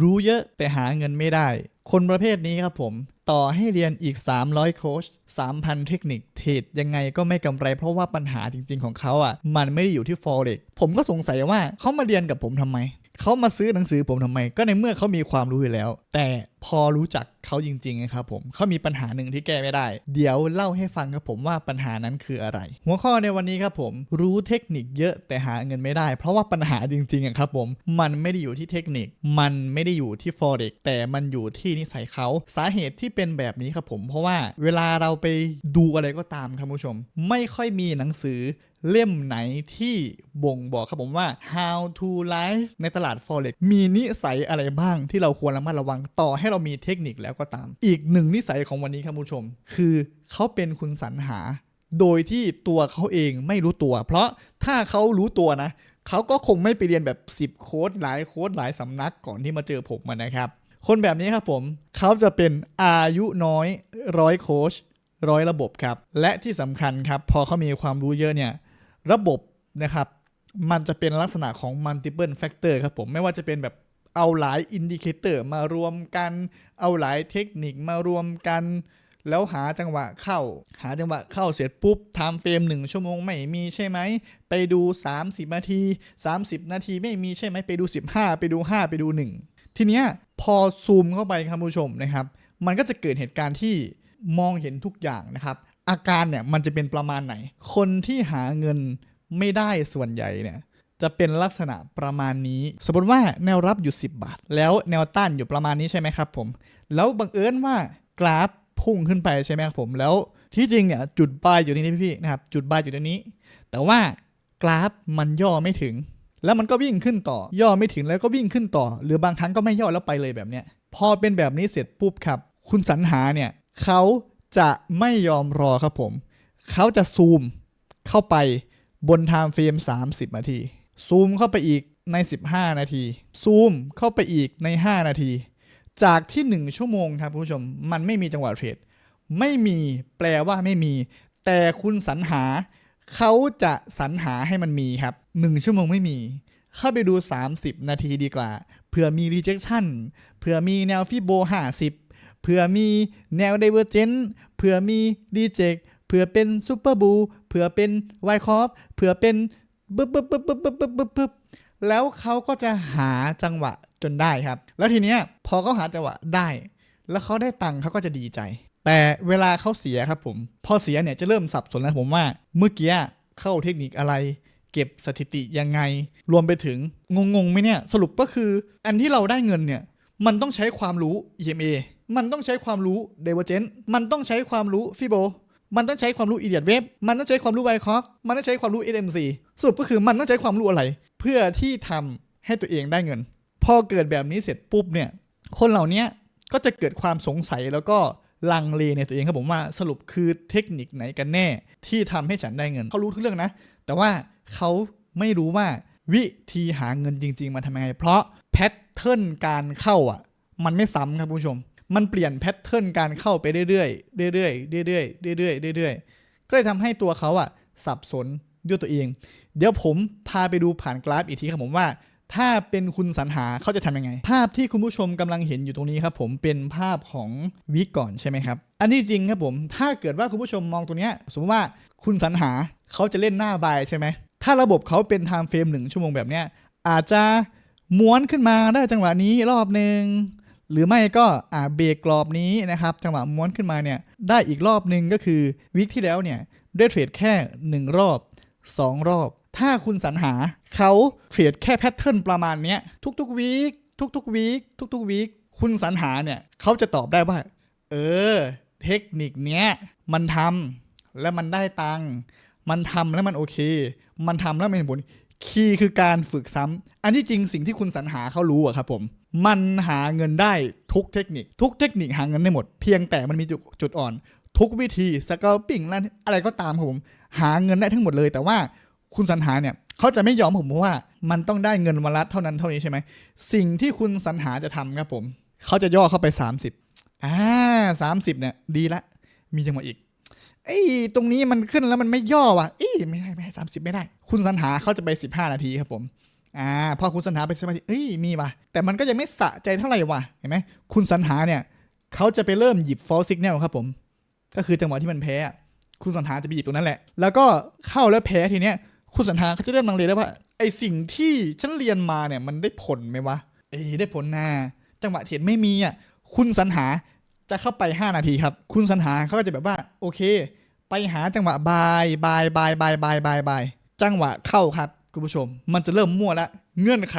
รู้เยอะแต่หาเงินไม่ได้ คนประเภทนี้ครับผม ต่อให้เรียนอีก 300 โค้ช 3,000 เทคนิคเทรดยังไงก็ไม่กำไร เพราะว่าปัญหาจริง ๆ ของเขาอะ มันไม่ได้อยู่ที่ forex ผมก็สงสัยว่าเขามาเรียนกับผมทำไม เขามาซื้อหนังสือผมทำไม ก็ในเมื่อเขามีความรู้อยู่แล้ว แต่พอรู้จัก เขาจริงๆนะครับผมเขามีปัญหาหนึ่งที่แก้ไม่ได้ เดี๋ยวเล่าให้ฟังครับผมว่าปัญหานั้นคืออะไร หัวข้อในวันนี้ครับผม รู้เทคนิคเยอะแต่หาเงินไม่ได้ เพราะว่าปัญหาจริงๆครับผมมันไม่ได้อยู่ที่เทคนิค มันไม่ได้อยู่ที่ forex แต่มันอยู่ที่นิสัยเขาสาเหตุที่เป็นแบบนี้ครับผม เพราะว่าเวลาเราไปดูอะไรก็ตามครับผู้ชม ไม่ค่อยมีหนังสือเล่มไหนที่บ่งบอกครับผมว่า how to live ในตลาด forex มีนิสัยอะไรบ้างที่เราควรระมัดระวังต่อให้เรามีเทคนิคแล้วก็ตาม อีกหนึ่งนิสัยของวันนี้ครับผู้ชม คือเขาเป็นคุณสรรหา โดยที่ตัวเขาเองไม่รู้ตัว เพราะถ้าเขารู้ตัวนะเขาก็คงไม่ไปเรียนแบบ 10 โค้ดหลายโค้ดหลายสำนักก่อนที่มาเจอผมนะครับ คนแบบนี้ครับผมเขาจะเป็นอายุน้อยร้อยโค้ชร้อยระบบครับ และที่สำคัญครับ พอเขามีความรู้เยอะเนี่ย ระบบนะครับ มันจะเป็นลักษณะของ multiple factor ครับผม ไม่ว่าจะเป็นแบบ เอาหลายอินดิเคเตอร์มารวมกัน เอาหลายเทคนิคมารวมกัน แล้วหาจังหวะเข้า หาจังหวะเข้าเสร็จปุ๊บ time frame 1ชั่วโมงไม่มีใช่ไหม ไปดู 30 นาที 30 นาทีไม่มีใช่ไหม ไปดู 15 ไปดู 5 ไปดู 1 ทีเนี้ยพอซูมเข้าไปครับผู้ชมนะครับ มันก็จะเกิดเหตุการณ์ที่มองเห็นทุกอย่างนะครับ อาการเนี่ยมันจะเป็นประมาณไหน คนที่หาเงินไม่ได้ส่วนใหญ่เนี่ย จะเป็นลักษณะประมาณนี้ สมมติว่าแนวรับอยู่ 10 บาท แล้วแนวต้านอยู่ประมาณนี้ใช่ไหมครับผมแล้วบังเอิญว่ากราฟพุ่งขึ้นไปใช่ไหมครับผมแล้วที่จริงเนี่ยจุดบายอยู่ที่นี่พี่ๆนะครับจุดบายอยู่ตรงนี้ แต่ว่ากราฟมันย่อไม่ถึง แล้วมันก็วิ่งขึ้นต่อย่อไม่ถึงแล้วก็วิ่งขึ้นต่อ หรือบางครั้งก็ไม่ย่อแล้วไปเลยแบบเนี้ยพอเป็นแบบนี้เสร็จปุ๊บครับ คุณสรรหาเนี่ยเขาจะไม่ยอมรอครับผม เขาจะซูมเข้าไปบนไทม์เฟรม30นาที ซูมเข้าไปอีกใน 15 นาที ซูมเข้าไปอีกใน 5 นาที จากที่ 1 ชั่วโมงครับคุณผู้ชม มันไม่มีจังหวะเทรด ไม่มีแปลว่าไม่มี แต่คุณสรรหา เขาจะสรรหาให้มันมีครับ 1 ชั่วโมงไม่มี เข้าไปดู 30 นาทีดีกว่า เผื่อมี rejection เผื่อมีแนวฟิโบ50 เผื่อมีแนว divergent เผื่อมี reject เผื่อเป็น super bull เผื่อเป็น y c o f เผื่อเป็น ปึ๊บปึ๊บปึ๊บปึ๊บปึ๊บปึ๊บปึ๊บปึ๊บแล้วเขาก็จะหาจังหวะจนได้ครับ แล้วทีเนี้ยพอเขาหาจังหวะได้ แล้วเขาได้ตังค์เขาก็จะดีใจ แต่เวลาเขาเสียครับผม พอเสียเนี่ยจะเริ่มสับสนแล้วผมว่าเมื่อกี้เข้าเทคนิคอะไร เก็บสถิติยังไง รวมไปถึงงงๆไหมเนี่ยสรุปก็คือ อันที่เราได้เงินเนี่ยมันต้องใช้ความรู้ EMA มันต้องใช้ความรู้ Divergent มันต้องใช้ความรู้ Fibo มันต้องใช้ความรู้ Idiot Wave มันต้องใช้ความรู้ y c o f มันต้องใช้ความรู้ SMC สรุปก็คือมันต้องใช้ความรู้อะไร เพื่อที่ทำให้ตัวเองได้เงิน พอเกิดแบบนี้เสร็จปุ๊บเนี่ย คนเหล่านี้ก็จะเกิดความสงสัยแล้วก็ลังเลในตัวเองครับผมว่าสรุปคือเทคนิคไหนกันแน่ ที่ทำให้ฉันได้เงินเขารู้ทุกเรื่องนะ แต่ว่าเขาไม่รู้ว่าวิธีหาเงินจริง ๆ มันทำยังไง เพราะแพทเทิร์นการเข้าอะ มันไม่ซ้ำครับคุณผู้ชม มันเปลี่ยนแพทเทิร์นการเข้าไปเรื่อยๆเรื่อยๆเรื่อยๆเรื่อยๆเรื่อยๆก็เลยทำให้ตัวเขาอะสับสนด้วยตัวเอง เดี๋ยวผมพาไปดูผ่านกราฟอีกทีครับผมว่า ถ้าเป็นคุณสรรหาเขาจะทำยังไง ภาพที่คุณผู้ชมกำลังเห็นอยู่ตรงนี้ครับผมเป็นภาพของวิกก่อนใช่ไหมครับ อันนี้จริงครับผมถ้าเกิดว่าคุณผู้ชมมองตรงเนี้ยสมมติว่าคุณสรรหาเขาจะเล่นหน้าบายใช่ไหมถ้าระบบเขาเป็นไทม์เฟรมหนึ่งชั่วโมงแบบเนี้ยอาจจะม้วนขึ้นมาได้จังหวะนี้รอบหนึ่ง หรือไม่ก็อ่าเบรกกรอบนี้นะครับจังหวะม้วนขึ้นมาเนี่ยได้อีกรอบหนึ่งก็คือวิกที่แล้วเนี่ยได้เทรดแค่ 1 รอบ 2 รอบ ถ้าคุณสรรหาเขาเทรดแค่แพทเทิร์นประมาณเนี้ยทุกๆวีคทุกๆวีคทุกๆวีคคุณสรรหาเนี่ยเขาจะตอบได้ว่า เออ เทคนิคเนี้ยมันทำแล้วมันได้ตังค์มันทำแล้วมันโอเค มันทำแล้วมันเห็นผล คีย์คือการฝึกซ้ำอันที่จริงสิ่งที่คุณสรรหาเขารู้อะครับผม มันหาเงินได้ทุกเทคนิค ทุกเทคนิคหาเงินได้หมด เพียงแต่มันมีจุดจุดอ่อน ทุกวิธีสกอปปิ้งนั่นอะไรก็ตามครับผม หาเงินได้ทั้งหมดเลย แต่ว่าคุณสรรหาเนี่ยเขาจะไม่ยอมผมเพราะว่ามันต้องได้เงินวันละเท่านั้นเท่านี้ใช่ไหมสิ่งที่คุณสรรหาจะทำครับผมเขาจะย่อเข้าไป 30อ่าสามสิบเนี่ยดีละมีจังหวะอีก เอ้ตรงนี้มันขึ้นแล้วมันไม่ย่อว่ะเอ้ยไม่ได้ไม่ได้สามสิบไม่ได้ คุณสรรหาเขาจะไปสิบห้านาทีครับผมอ่าพอคุณสรรหาไปสมาธิเอ้ยมีว่ะแต่มันก็ยังไม่สะใจเท่าไหร่ว่ะเห็นไหมคุณสรรหาเนี่ยเขาจะไปเริ่มหยิบ false signal ครับผม ก็คือจังหวะที่มันแพ้คุณสรรหาจะไปหยิบตรงนั้นแหละ แล้วก็เข้าแล้วแพ้ทีเนี้ยคุณสรรหาเขาจะเริ่มลังเลแล้วว่าไอสิ่งที่ฉันเรียนมาเนี่ยมันได้ผลไหมวะเอ้ยได้ผลนะจังหวะเทียนไม่มีอะคุณสรรหา จะเข้าไป 5 นาทีครับ คุณสรรหาเขาก็จะแบบว่าโอเค ไปหาจังหวะบายบายบายบายบายบายบายจังหวะเข้าครับคุณผู้ชม มันจะเริ่มมั่วละเงื่อนไข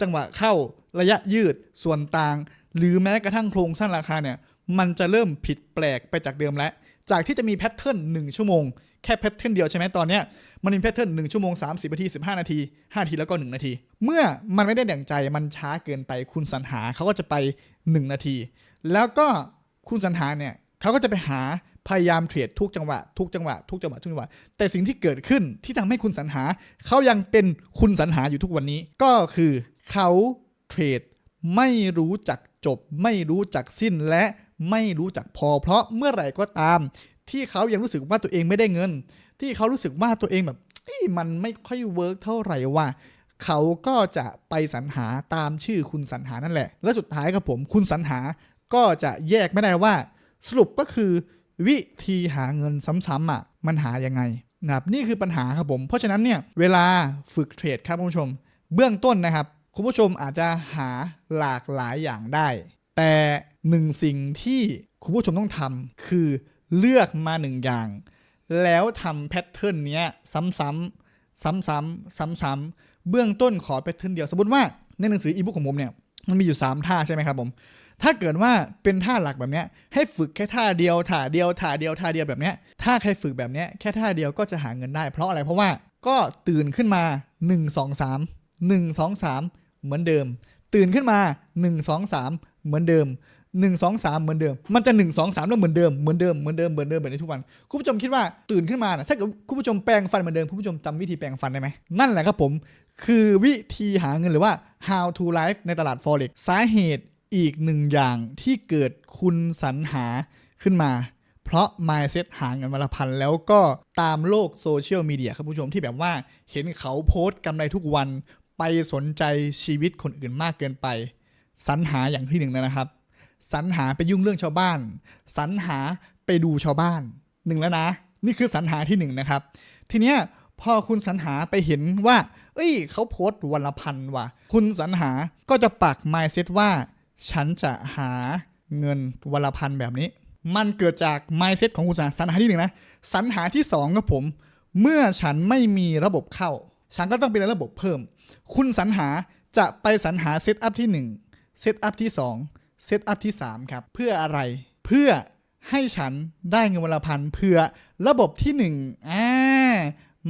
จังหวะเข้า ระยะยืด ส่วนต่าง หรือแม้กระทั่งโครงสร้างราคาเนี่ย มันจะเริ่มผิดแปลกไปจากเดิมแล้ว จากที่จะมีแพทเทิร์น1ชั่วโมง แค่แพทเทิร์นเดียวใช่ไหมตอนเนี้ย มันมีแพทเทิร์น1ชั่วโมง30นาที15 นาที 5 นาทีแล้วก็ 1 นาที เมื่อมันไม่ได้ดั่งใจ มันช้าเกินไป คุณสรรหาเขาก็จะไป 1 นาที แล้วก็ คุณสรรหาเนี่ยเขาก็จะไปหาพยายามเทรดทุกจังหวะทุกจังหวะทุกจังหวะทุกจังหวะ แต่สิ่งที่เกิดขึ้นที่ทำให้คุณสรรหาเขายังเป็นคุณสรรหาอยู่ทุกวันนี้ ก็คือเขาเทรดไม่รู้จักจบ ไม่รู้จักสิ้นและไม่รู้จักพอ เพราะเมื่อไหร่ก็ตาม ที่เขายังรู้สึกว่าตัวเองไม่ได้เงิน ที่เขารู้สึกว่าตัวเองแบบอ้ยมันไม่ค่อยเวิร์กเท่าไหร่ว่าเขาก็จะไปสรรหาตามชื่อคุณสรรหานั่นแหละ และสุดท้ายครับผมคุณสรรหา ก็จะแยกไม่ได้ว่าสรุปก็คือวิธีหาเงินซ้ำๆอะมันหายังไงนะครับนี่คือปัญหาครับผม เพราะฉะนั้นเนี่ยเวลาฝึกเทรดครับคุณผู้ชม เบื้องต้นนะครับ คุณผู้ชมอาจจะหาหลากหลายอย่างได้ แต่หนึ่งสิ่งที่คุณผู้ชมต้องทำคือเลือกมาหนึ่งอย่าง แล้วทำแพทเทิร์นเนี้ยซ้ำๆซ้ำๆซ้ำๆเบื้องต้นขอแพทเทิร์นเดียว สมมติว่าในหนังสืออีบุ๊กของผมเนี่ยมันมีอยู่ 3 ท่าใช่ไหมครับผม ถ้าเกิดว่าเป็นท่าหลักแบบเนี้ยให้ฝึกแค่ท่าเดียวท่าเดียวท่าเดียวท่าเดียวแบบเนี้ยถ้าใครฝึกแบบเนี้ยแค่ท่าเดียวก็จะหาเงินได้ เพราะอะไรเพราะว่าก็ตื่นขึ้นมา 1 2 3 1 2 3 เหมือนเดิม ตื่นขึ้นมา 1 2 3 เหมือนเดิม 1 2 3 เหมือนเดิม มันจะ 1 2 3 แล้วเหมือนเดิมเหมือนเดิมเหมือนเดิมเหมือนเดิมแบบนี้ทุกวันคุณผู้ชมคิดว่าตื่นขึ้นมานะถ้าเกิดคุณผู้ชมแปรงฟันเหมือนเดิมคุณผู้ชมจำวิธีแปรงฟันได้ไหมนั่นแหละครับผม คือวิธีหาเงินหรือว่า how to life ในตลาด forex สาเหตุ อีกหนึ่งอย่างที่เกิดคุณสรรหาขึ้นมา เพราะ mindset หาเงินวันละพัน แล้วก็ตามโลกโซเชียลมีเดียครับผู้ชมที่แบบว่าเห็นเขาโพสต์กำไรทุกวันไปสนใจชีวิตคนอื่นมากเกินไป สรรหาอย่างที่หนึ่งนะครับ สรรหาไปยุ่งเรื่องชาวบ้าน สรรหาไปดูชาวบ้านหนึ่งแล้วนะ นี่คือสรรหาที่หนึ่งนะครับ ทีเนี้ยพอคุณสรรหาไปเห็นว่า เอ้ย เขาโพสต์วันละพันว่ะ คุณสรรหาก็จะปัก mindset ว่า ฉันจะหาเงินวันละพันแบบนี้ มันเกิดจาก mindset ของคุณสรรหาสรรหาที่หนึ่งนะสรรหาที่สองครับผม เมื่อฉันไม่มีระบบเข้า ฉันก็ต้องเป็นระบบเพิ่ม คุณสรรหาจะไปสรรหาเซตอัพที่หนึ่งเซตอัพที่สองเซตอัพที่3ครับเพื่ออะไรเพื่อให้ฉันได้เงินวันละพันเพื่อระบบที่1อ่า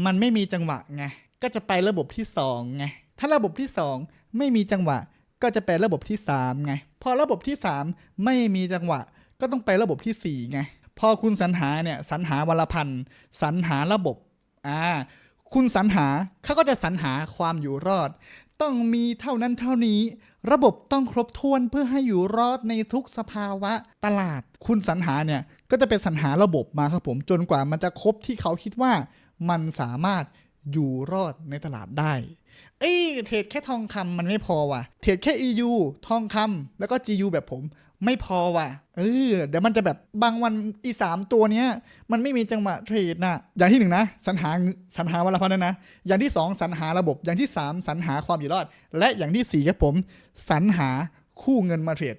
มันไม่มีจังหวะไงก็จะไประบบที่2ไงถ้าระบบที่ 2 ไม่มีจังหวะ ก็จะไประบบที่ 3 ไง พอระบบที่ 3 ไม่มีจังหวะ ก็ต้องไประบบที่ 4 ไง พอคุณสรรหาเนี่ยสรรหาวัลพันสรรหาระบบอ่าคุณสรรหาเขาก็จะสรรหาความอยู่รอด ต้องมีเท่านั้นเท่านี้ ระบบต้องครบถ้วนเพื่อให้อยู่รอดในทุกสภาวะตลาด คุณสรรหาเนี่ยก็จะเป็นสรรหาระบบมาครับผมจนกว่ามันจะครบที่เขาคิดว่ามันสามารถ อยู่รอดในตลาดได้ เอ้ยเทรดแค่ทองคำมันไม่พอว่ะ เทรดแค่ EU ทองคำแล้วก็ GU แบบผมไม่พอว่ะ เออ เดี๋ยวมันจะแบบบางวันอีสามตัวเนี้ย มันไม่มีจังหวะเทรดนะ อย่างที่หนึ่งนะสรรหาสรรหาวันละพันนะนะอย่างที่สองสรรหาระบบ อย่างที่สามสรรหาความอยู่รอด และอย่างที่สี่ครับผมสรรหาคู่เงินมาเทรด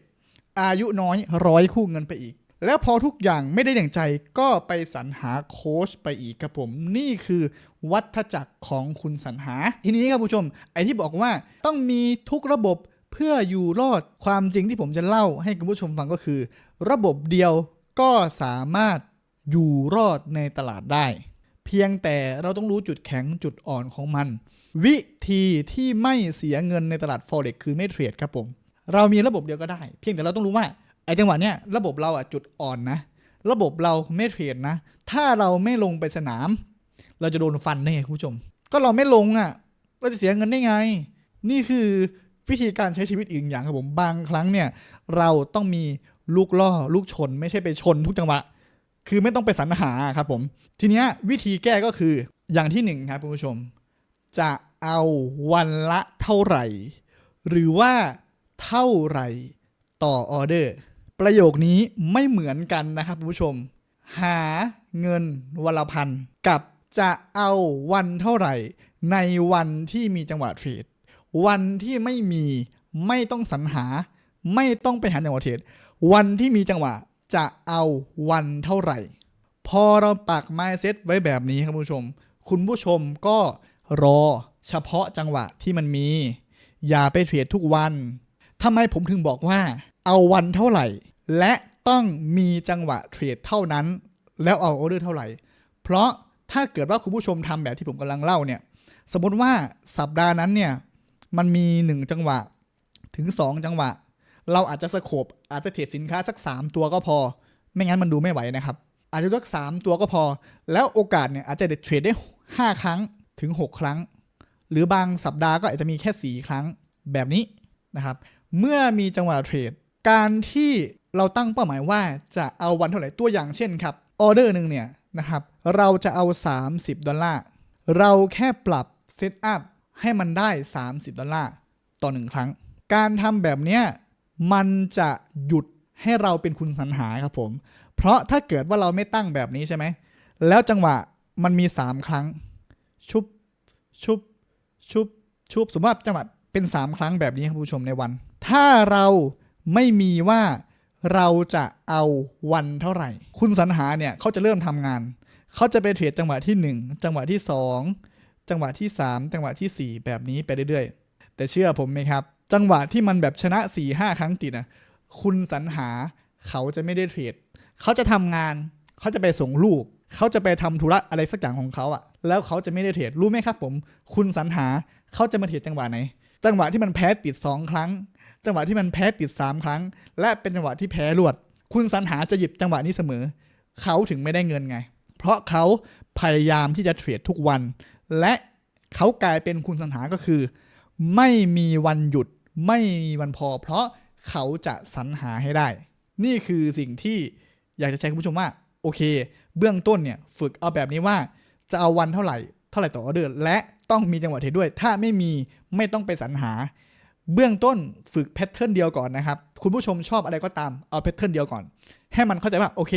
อายุน้อยร้อยคู่เงินไปอีก แล้วพอทุกอย่างไม่ได้อย่างใจก็ไปสรรหาโค้ชไปอีกครับผม นี่คือวัฏจักรของคุณสรรหา ทีนี้ครับผู้ชม ไอ้ที่บอกว่าต้องมีทุกระบบเพื่ออยู่รอดความจริงที่ผมจะเล่าให้คุณผู้ชมฟังก็คือ ระบบเดียวก็สามารถอยู่รอดในตลาดได้ เพียงแต่เราต้องรู้จุดแข็งจุดอ่อนของมัน วิธีที่ไม่เสียเงินในตลาด forex คือไม่เทรดครับผม เรามีระบบเดียวก็ได้ เพียงแต่เราต้องรู้ว่า ไอ้จังหวะเนี้ยระบบเราอะจุดอ่อนนะ ระบบเราไม่เทรดนะ ถ้าเราไม่ลงไปสนาม เราจะโดนฟันได้ไงคุณผู้ชม ก็เราไม่ลงอะเราจะเสียเงินได้ไง นี่คือวิธีการใช้ชีวิตอีกอย่างครับผมบางครั้งเนี่ย เราต้องมีลูกล่อลูกชน ไม่ใช่ไปชนทุกจังหวะ คือไม่ต้องไปสรรหาครับผม ทีเนี้ยวิธีแก้ก็คืออย่างที่หนึ่งครับคุณผู้ชม จะเอาวันละเท่าไหร่ หรือว่าเท่าไหร่ต่อออเดอร์ ประโยคนี้ไม่เหมือนกันนะครับคุณผู้ชม หาเงินวันละพันกับจะเอาวันเท่าไหร่ ในวันที่มีจังหวะเทรดวันที่ไม่มีไม่ต้องสรรหา ไม่ต้องไปหาจังหวะเทรดวันที่มีจังหวะจะเอาวันเท่าไหร่ พอเราปัก mindset ไว้แบบนี้ครับคุณผู้ชม คุณผู้ชมก็รอเฉพาะจังหวะที่มันมี อย่าไปเทรดทุกวันทำไมผมถึงบอกว่า เอาวันเท่าไหร่ และต้องมีจังหวะเทรดเท่านั้น แล้วเอาออเดอร์เท่าไหร่ เพราะถ้าเกิดว่าคุณผู้ชมทำแบบที่ผมกำลังเล่าเนี่ย สมมติว่าสัปดาห์นั้นเนี่ย มันมี 1 จังหวะถึง 2 จังหวะ เราอาจจะสโคบอาจจะเทรดสินค้าสัก 3 ตัวก็พอ ไม่งั้นมันดูไม่ไหวนะครับ อาจจะสักสามตัวก็พอ แล้วโอกาสเนี่ยอาจจะเทรดได้ 5 ครั้งถึง 6 ครั้ง หรือบางสัปดาห์ก็อาจจะมีแค่ 4 ครั้งแบบนี้นะครับ เมื่อมีจังหวะเทรด การที่เราตั้งเป้าหมายว่าจะเอาวันเท่าไหร่ตัวอย่างเช่นครับออเดอร์หนึ่งเนี่ยนะครับเราจะเอา 30 ดอลลาร์เราแค่ปรับเซตอัพให้มันได้ 30 ดอลลาร์ต่อหนึ่งครั้ง การทำแบบเนี้ยมันจะหยุดให้เราเป็นคุณสรรหาครับผม เพราะถ้าเกิดว่าเราไม่ตั้งแบบนี้ใช่ไหม แล้วจังหวะมันมี 3 ครั้ง ชุบ ชุบ ชุบ ชุบ สมมติว่าจังหวะเป็น 3 ครั้งแบบนี้ครับผู้ชมในวัน ถ้าเรา ไม่มีว่าเราจะเอาวันเท่าไหร่ คุณสรรหาเนี่ยเขาจะเริ่มทำงาน เขาจะไปเทรดจังหวะที่ 1 จังหวะที่ 2 จังหวะที่ 3 จังหวะทีสี่ 4 แบบนี้ไปเรื่อยๆ แต่เชื่อผมไหมครับ จังหวะที่มันแบบชนะ 4 5ครั้งติดนะคุณสรรหาเขาจะไม่ได้เทรด เขาจะทำงาน เขาจะไปส่งลูก เขาจะไปทำธุระอะไรสักอย่างของเขาอะแล้วเขาจะไม่ได้เทรด รู้ไหมครับผม คุณสรรหาเขาจะมาเทรดจังหวะไหน จังหวะที่มันแพ้ติด 2 ครั้ง จังหวะที่มันแพ้ติด 3 ครั้ง และเป็นจังหวะที่แพ้รวด คุณสรรหาจะหยิบจังหวะนี้เสมอ เขาถึงไม่ได้เงินไง เพราะเขาพยายามที่จะเทรดทุกวัน และเขากลายเป็นคุณสรรหาก็คือ ไม่มีวันหยุด ไม่มีวันพอ เพราะเขาจะสรรหาให้ได้ นี่คือสิ่งที่อยากจะแชร์คุณผู้ชมว่า โอเค เบื้องต้นเนี่ยฝึกเอาแบบนี้ว่าจะเอาวันเท่าไหร่ เท่าไหร่ต่อออเดอร์และต้องมีจังหวะเทรดด้วย ถ้าไม่มีไม่ต้องไปสรรหา เบื้องต้นฝึกแพทเทิร์นเดียวก่อนนะครับ คุณผู้ชมชอบอะไรก็ตามเอาแพทเทิร์นเดียวก่อน ให้มันเข้าใจว่าโอเค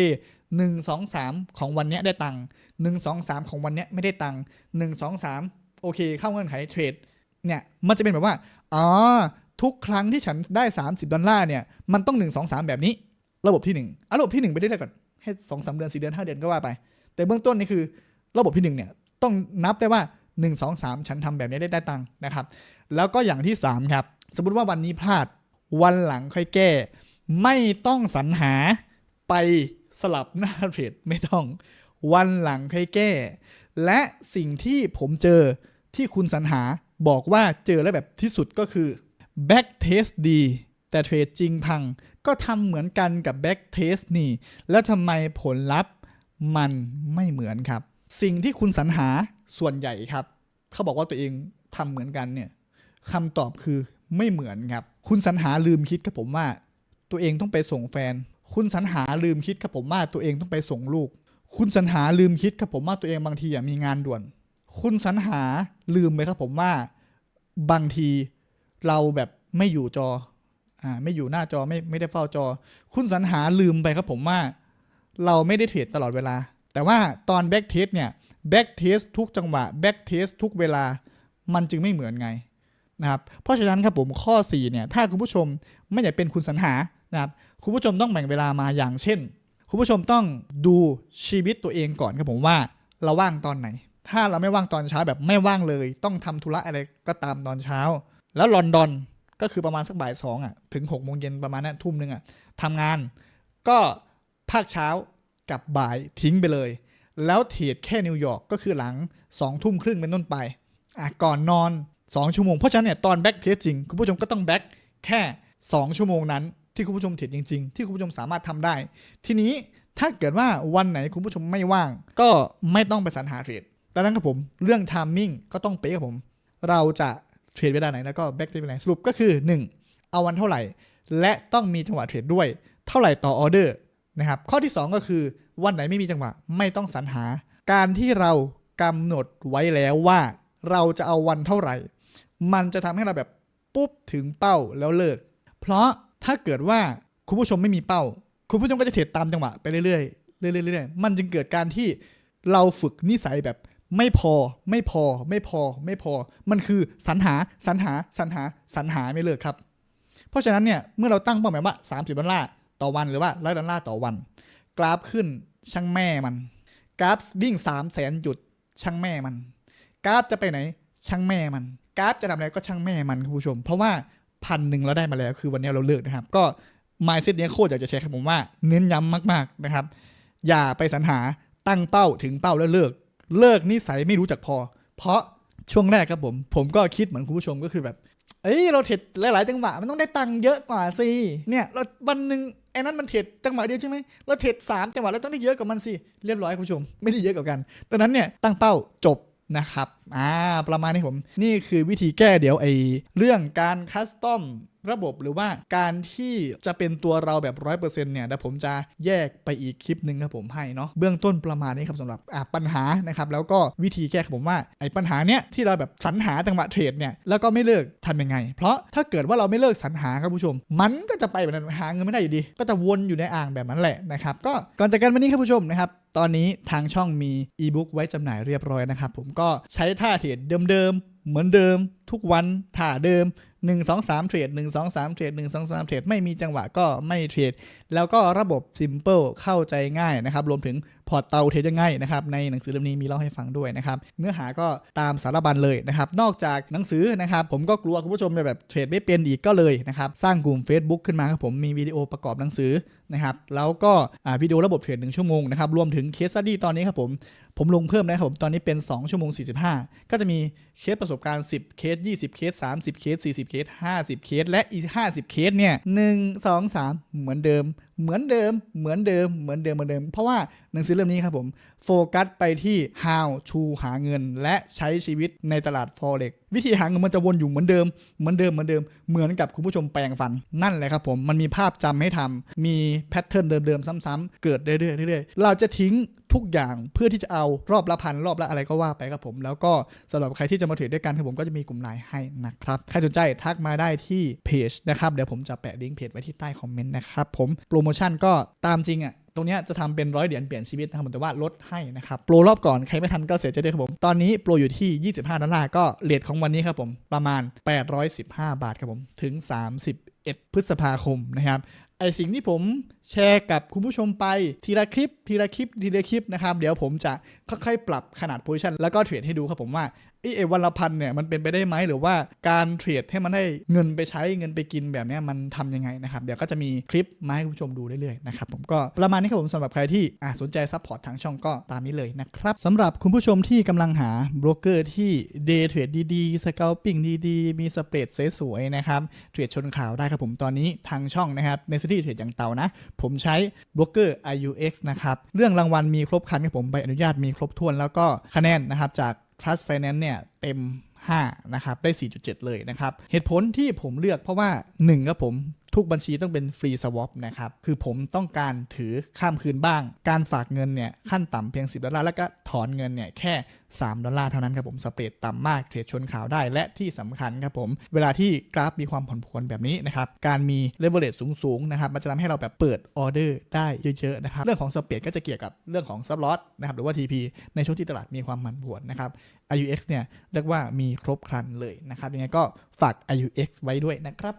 1 2 3 ของวันนี้ได้ตังค์1 2 3ของวันนี้ไม่ได้ตังค์1 2 3โอเค เข้าเงื่อนไขเทรดเนี่ยมันจะเป็นแบบว่าอ๋อทุกครั้งที่ฉันได้ 30 ดอลลาร์เนี่ยมันต้อง 1 2 3 แบบนี้ ระบบที่ 1อะระบบที่ 1 ไปได้ก่อนให้2อสเดือน4เดือน5เดือนก็ว่าไป แต่เบื้องต้นนี่คือระบบที่ 1 เนี่ยต้องนับได้ว่า 1 2 3 ฉันทำแบบนี้ได้ได้ตังค์นะครับ แล้วก็อย่างที่ 3 ครับ สมมุติว่าวันนี้พลาดวันหลังค่อยแก้ ไม่ต้องสรรหาไปสลับหน้าเทรดไม่ต้อง วันหลังค่อยแก้ และสิ่งที่ผมเจอที่คุณสรรหาบอกว่าเจอแล้วแบบที่สุดก็คือ back test ดี แต่เทรดจริงพัง ก็ทำเหมือนกันกับ back test นี่ แล้วทำไมผลลัพธ์มันไม่เหมือนครับ สิ่งที่คุณสรรหาส่วนใหญ่ครับ เขาบอกว่าตัวเองทำเหมือนกันเนี่ยคำตอบคือ ไม่เหมือนครับ คุณสรรหาลืมคิดครับผมว่า ตัวเองต้องไปส่งแฟน คุณสรรหาลืมคิดครับผมว่าตัวเองต้องไปส่งลูก คุณสรรหาลืมคิดครับผมว่าตัวเองบางทีอะมีงานด่วน คุณสรรหาลืมไปครับผมว่าบางทีเราแบบไม่อยู่จออ่าไม่อยู่หน้าจอไม่ไม่ได้เฝ้าจอ คุณสรรหาลืมไปครับผมว่า เราไม่ได้เทรดตลอดเวลา แต่ว่าตอนแบ็กเทสเนี่ยแบ็กเทสทุกจังหวะแบ็กเทสทุกเวลามันจึงไม่เหมือนไง นะครับเพราะฉะนั้นครับผมข้อ4เนี่ยถ้าคุณผู้ชมไม่อยากเป็นคุณสรรหานะครับคุณผู้ชมต้องแบ่งเวลามาอย่างเช่น คุณผู้ชมต้องดูชีวิตตัวเองก่อนครับผมว่าเราว่างตอนไหน ถ้าเราไม่ว่างตอนเช้าแบบไม่ว่างเลย ต้องทำธุระอะไรก็ตามตอนเช้า แล้วลอนดอนก็คือประมาณสักบ่ายสองอะถึง6กโมงเย็นประมาณนั้นทุ่มหนึ่งอะทำงานก็ภาคเช้ากับบ่ายทิ้งไปเลย แล้วเทรดแค่นิวยอร์กก็คือหลัง2องทุ่มครึ่งเป็นต้นไปอะก่อนนอน 2 ชั่วโมง เพราะฉะนั้นเนี่ยตอนแบ็กเทสจริง คุณผู้ชมก็ต้องแบ็กแค่ 2 ชั่วโมงนั้น ที่คุณผู้ชมเทรดจริง ๆ ที่คุณผู้ชมสามารถทำได้ ทีนี้ถ้าเกิดว่าวันไหนคุณผู้ชมไม่ว่าง ก็ไม่ต้องไปสรรหาเทรดดังนั้นครับผมเรื่องทามมิ่งก็ต้องเป๊ะครับผม เราจะเทรดเวลาไหนแล้วก็แบ็กเทสเวลาไหนสรุปก็คือ 1 เอาวันเท่าไหร่ และต้องมีจังหวะเทรดด้วย เท่าไหร่ต่อออเดอร์นะครับข้อที่ 2 ก็คือวันไหนไม่มีจังหวะไม่ต้องสรรหา การที่เรากำหนดไว้แล้วว่า เราจะเอาวันเท่าไหร่ มันจะทำให้เราแบบปุ๊บถึงเป้าแล้วเลิก เพราะถ้าเกิดว่าคุณผู้ชมไม่มีเป้า คุณผู้ชมก็จะเทรดตามจังหวะไปเรื่อยๆเรื่อยๆเรื่อยๆมันจึงเกิดการที่เราฝึกนิสัยแบบไม่พอไม่พอไม่พอไม่พอ มันคือสรรหาสรรหาสรรหาสรรหาไม่เลิกครับ เพราะฉะนั้นเนี่ยเมื่อเราตั้งเป้าหมายว่า 30ดอลลาร์ต่อวันหรือว่าร้อยดอลลาร์ต่อวัน กราฟขึ้นช่างแม่มัน กราฟวิ่ง3 0 0แสนจุดช่างแม่มัน กราฟจะไปไหนช่างแม่มัน กราฟจะทำอะไรก็ช่างแม่มันคุณผู้ชม เพราะว่าพันหนึ่งเราได้มาแล้ว คือวันนี้เราเลิกนะครับ ก็ mindset เนี้ยโคตรอยากจะแชร์ครับผมว่า เน้นย้ำมากๆนะครับ อย่าไปสรรหาตั้งเป้าถึงเป้าแล้วเลิก เลิกนิสัยไม่รู้จักพอ เพราะช่วงแรกครับผม ผมก็คิดเหมือนคุณผู้ชมก็คือแบบ เอ้ยเราเทรดหลายๆจังหวะมันต้องได้ตังค์เยอะกว่าสิเนี่ยเราวันหนึ่งไอ้นั้นมันเทรดจังหวะเดียวใช่ไหมเราเทรดสามจังหวะแล้วต้องได้เยอะกว่ามันสิเรียบร้อยคุณผู้ชม ไม่ได้เยอะกว่ากันดังนั้นเนี่ยตั้งเป้าจบนะครับ อ่าประมาณนี้ผม นี่คือวิธีแก้เดี๋ยวไอ้เรื่องการคัสตอมระบบหรือว่าการที่จะเป็นตัวเราแบบร้อยเปอร์เซ็นต์เนี่ยเดี๋ยวผมจะแยกไปอีกคลิปหนึ่งครับผมให้เนาะเบื้องต้นประมาณนี้ครับสำหรับปัญหานะครับแล้วก็วิธีแก้ครับผมว่าไอ้ปัญหาเนี้ยที่เราแบบสรรหาจังหวะเทรดเนี่ยแล้วก็ไม่เลิกทำยังไง เพราะถ้าเกิดว่าเราไม่เลิกสรรหาครับผู้ชม มันก็จะไปแบบนั้นหาเงินไม่ได้อยู่ดี ก็จะวนอยู่ในอ่างแบบนั้นแหละนะครับก็ก่อนจากกันวันนี้ครับผู้ชมนะครับตอนนี้ทางช่องมีอีบุ๊กไว้จำหน่ายเรียบร้อยนะครับผมก็ใช้ท่าเทรดเดิม เหมือนเดิมทุกวันท่าเดิม 1 2 3เทรด1 2 3เทรด1 2 3เทรดไม่มีจังหวะก็ไม่เทรดแล้วก็ระบบ Simple เข้าใจง่ายนะครับ รวมถึงพอร์ตเตาเทรดยังไงนะครับ ในหนังสือเล่มนี้มีเล่าให้ฟังด้วยนะครับ เนื้อหาก็ตามสารบัญเลยนะครับ นอกจากหนังสือนะครับ ผมก็กลัวคุณผู้ชมจะแบบเทรดไม่เป็นอีกก็เลยนะครับ สร้างกลุ่ม Facebook ขึ้นมาครับผมมีวิดีโอประกอบหนังสือนะครับแล้วก็อ่าวิดีโอระบบเทรด1ชั่วโมงนะครับรวมถึงเคส study ตอนนี้ครับผมผมลงเพิ่มนะครับผมตอนนี้เป็น 2 ชั่วโมง 45 ก็จะมีเคสประสบบการณ์ 10 เคส 20 เคส 30 เคส 40 เคส 50 เคส และอีก 50 เคสเนี่ย 1 2 3 เหมือนเดิม เหมือนเดิม เหมือนเดิม เหมือนเดิม เหมือนเดิม เพราะว่าหนังสือเล่มนี้ครับผม โฟกัสไปที่ how to หาเงิน และใช้ชีวิตในตลาด forex วิธีหาเงินมันจะวนอยู่เหมือนเดิม เหมือนเดิม เหมือนเดิม เหมือนกับคุณผู้ชมแปลงฟัน นั่นแหละครับผม มันมีภาพจำให้ทำมีแพทเทิร์นเดิมๆซ้ำๆเกิดเรื่อยๆเรื่อยๆ เราจะทิ้งทุกอย่างเพื่อที่จะเอารอบละพันรอบละอะไรก็ว่าไปครับผม แล้วก็สำหรับใครที่จะมาเทรดด้วยกันครับผมก็จะมีกลุ่มไลน์ให้นะครับ ใครสนใจทักมาได้ที่เพจนะครับ เดี๋ยวผมจะแปะลิงก์เพจไว้ที่ใต้คอมเมนต์นะครับผมโปรโมชั่นก็ตามจริงอะตรงนี้จะทำเป็นร้อยเหรียญเปลี่ยนชีวิตนะครับแต่ว่าลดให้นะครับ โปรรอบก่อนใครไม่ทันก็เสียใจด้วยครับผม ตอนนี้โปรอยู่ที่ 25 ดอลลาร์ก็เลทของวันนี้ครับผม ประมาณ 815 บาทครับผม ถึง 31 พฤษภาคมนะครับไอสิ่งที่ผมแชร์กับคุณผู้ชมไปทีละคลิป ทีละคลิป ทีละคลิปนะครับ เดี๋ยวผมจะค่อยๆ ปรับขนาดโพซิชันแล้วก็เทรดให้ดูครับผมว่า ไอ้ไอ้วันละพันเนี่ยมันเป็นไปได้ไหมหรือว่าการเทรดให้มันได้เงินไปใช้เงินไปกินแบบนี้มันทำยังไงนะครับ เดี๋ยวก็จะมีคลิปมาให้คุณผู้ชมดูเรื่อยๆนะครับผมก็ประมาณนี้ครับผมสำหรับใครที่สนใจซัพพอร์ตทางช่องก็ตามนี้เลยนะครับสำหรับคุณผู้ชมที่กำลังหาโบรกเกอร์ที่เดย์เทรดดีๆสเกลปิ้งดีๆ มีสเปรดสวยๆนะครับเทรดชนข่าวได้ครับผมตอนนี้ทางช่องนะครับในสตี้เทรดอย่างเตานะ ผมใช้โบรกเกอร์ IUX นะครับเรื่องรางวัลมีครบคันครับผมใบอนุญาตมีครบถ้วนแล้วก็คะแนนนะครับจาก Trust Finance เนี่ยเต็ม 5 นะครับ ได้ 4.7 เลยนะครับ เหตุผลที่ผมเลือกเพราะว่า 1 ครับผม ทุกบัญชีต้องเป็นฟรีสวอปนะครับคือผมต้องการถือข้ามคืนบ้าง การฝากเงินเนี่ยขั้นต่ำเพียง 10 ดอลลาร์แล้วก็ถอนเงินเนี่ยแค่ 3 ดอลลาร์เท่านั้นครับผมสเปรดต่ำมากเทรดชนข่าวได้และที่สำคัญครับผม เวลาที่กราฟมีความผันผวนแบบนี้นะครับการมีเลเวลเลตสูงๆนะครับมันจะทำให้เราแบบเปิดออเดอร์ได้เยอะๆนะครับเรื่องของสเปรดก็จะเกี่ยวกับเรื่องของซับลอสนะครับหรือว่า TP ในช่วงที่ตลาดมีความผันผวนนะครับ IUX เนี่ยเรียกว่ามีครบครันเลยนะครับยังไงก็ฝาก IUX ไว้ด้วยนะครับ